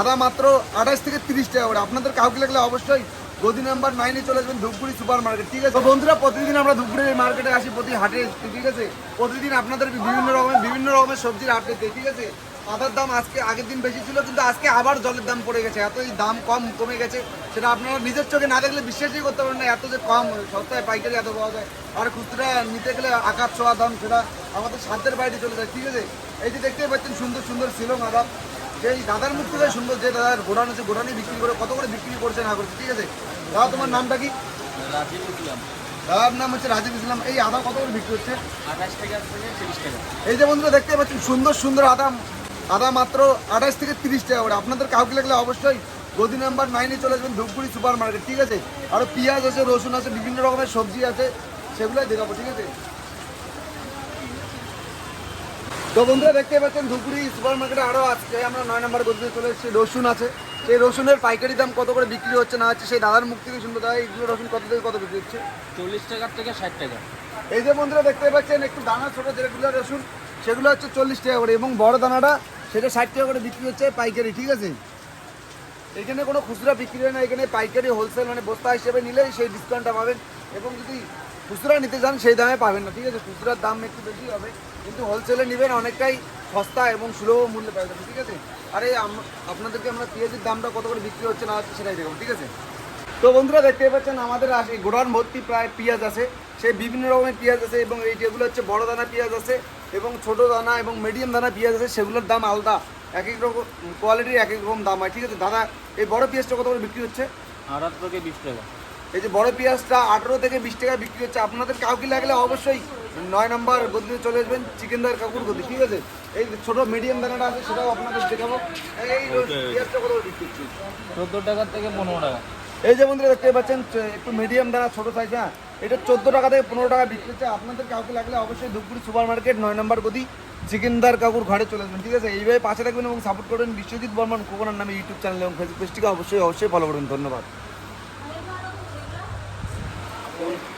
আদা মাত্র আঠাশ থেকে তিরিশ টাকা করে। আপনাদের কাউকে লাগলে অবশ্যই গদি নাম্বার নাইনে চলে আসবেন ধূপগুড়ি সুপার মার্কেট ঠিক আছে? বন্ধুরা, প্রতিদিন আমরা ধূপগুড়ির মার্কেটে আসি, প্রতি হাটে ঠিক আছে? প্রতিদিন আপনাদের বিভিন্ন রকমের বিভিন্ন রকমের সবজির হাট দিতে ঠিক আছে? আদার দাম আজকে, আগের দিন বেশি ছিল, কিন্তু আজকে আবার জলের দাম পড়ে গেছে। এতই দাম কম, কমে গেছে, সেটা আপনারা নিজের চোখে না দেখলে বিশ্বাসই করতে পারেন না, এত যে কম সপ্তাহে পাইকারি এত পাওয়া যায়। আর খুচরা নিতে গেলে আকাশ ছোঁয়া দাম, সেটা আমাদের সাধ্যের বাইরে চলে যায়, ঠিক আছে? এই যে দেখতেই পাচ্ছেন, সুন্দর সুন্দর শিলং আদা। সেই দাদার মুখ থেকে সুন্দর যে দাদার গোডাউন আছে গোডাউনে বিক্রি করে কত করে বিক্রি করছে না করছে ঠিক আছে? দাদা তোমার নামটা কি? রাজীব ইসলাম দাদার নাম হচ্ছে রাজীব ইসলাম এই আদা কত করে বিক্রি হচ্ছে? আঠাশ টাকা থেকে তিরিশ টাকা। এই যে বন্ধুরা দেখতে পাচ্ছেন সুন্দর সুন্দর আদা আদা মাত্র আঠাশ থেকে তিরিশ টাকা করে। আপনাদের কাউকে লাগলে অবশ্যই গদি নাম্বার নাইনে চলে আসবেন ধূপগুড়ি সুপার মার্কেট ঠিক আছে? আরও পেঁয়াজ আছে রসুন আছে বিভিন্ন রকমের সবজি আছে সেগুলোই দেখাবো ঠিক আছে? তো বন্ধুরা দেখতে পাচ্ছেন ধুপগুড়ি সুপার মার্কেটে আরও আজকে আমরা নয় নম্বর গদিতে চলে এসেছি রসুন আছে। সেই রসুনের পাইকারি দাম কত করে বিক্রি হচ্ছে না হচ্ছে সেই দাদার মুখ থেকে শুনতে দাদা এইগুলো রসুন কত থেকে কত বিক্রি হচ্ছে? চল্লিশ টাকার থেকে ষাট টাকা। এই যে বন্ধুরা দেখতে পাচ্ছেন একটু দানা ছোটো যেগুলো রসুন সেগুলো হচ্ছে চল্লিশ টাকা করে এবং বড় দানাটা সেটা ষাট টাকা করে বিক্রি হচ্ছে পাইকারি ঠিক আছে? এখানে কোনো খুচরা বিক্রি হয় না এখানে পাইকারি হোলসেল মানে বস্তা হিসেবে নিলে সেই ডিসকাউন্টটা পাবেন। এবং যদি খুচরা নিতে যান সেই দামে পাবেন না। ঠিক আছে, খুচরার দাম একটু বেশি হবে, কিন্তু হোলসেলে নেবেন, অনেকটাই সস্তা এবং সুলভ মূল্যে পাওয়া যাবে ঠিক আছে? আরে আপনাদেরকে আমরা পেঁয়াজের দামটা কত করে বিক্রি হচ্ছে না হচ্ছে সেটাই দেখুন ঠিক আছে? তো বন্ধুরা দেখতে পাচ্ছেন, আমাদের এই গোডাউন ভর্তি প্রায় পেঁয়াজ আছে। সে বিভিন্ন রকমের পেঁয়াজ আছে এবং এই যেগুলো হচ্ছে বড় দানা পেঁয়াজ আছে এবং ছোট দানা এবং মিডিয়াম দানা পেঁয়াজ আছে, সেগুলোর দাম আলাদা। এক এক রকম কোয়ালিটির এক এক রকম দাম হয়, ঠিক আছে? দাদা, এই বড় পেঁয়াজটা কত করে বিক্রি হচ্ছে? আঠারো থেকে বিশ টাকা। এই যে বড় পেঁয়াজটা আঠেরো থেকে বিশ টাকা বিক্রি হচ্ছে। আপনাদের কাউকে লাগলে অবশ্যই নয় নম্বর গদিতে চলে আসবেন চিকেনদার কাকুর গদি ঠিক আছে? এই যে ছোট মিডিয়াম দানাটা আছে সেটাও আপনাদের দেখাবো। এই পেঁয়াজটা কত বিক্রি হচ্ছে? চোদ্দ টাকার থেকে পনেরো টাকা। এই যে বন্ধুরা দেখতে পাচ্ছেন একটু মিডিয়াম দানা ছোট সাইজ হ্যাঁ? এটা চোদ্দ টাকা থেকে পনেরো টাকা বিক্রি হচ্ছে। আপনাদের কাউকে লাগলে অবশ্যই ধূপগুড়ি সুপার মার্কেট নয় নম্বর গদি চিকেনদার কাকুর ঘরে চলে আসবেন ঠিক আছে? এইভাবে পাশে থাকবেন এবং সাপোর্ট করবেন বিশ্বজিৎ বর্মন কোকোনার নামে ইউটিউব চ্যানেল এবং ফেসবুক পেজটিকে অবশ্যই অবশ্যই ফলো করবেন। ধন্যবাদ। কোন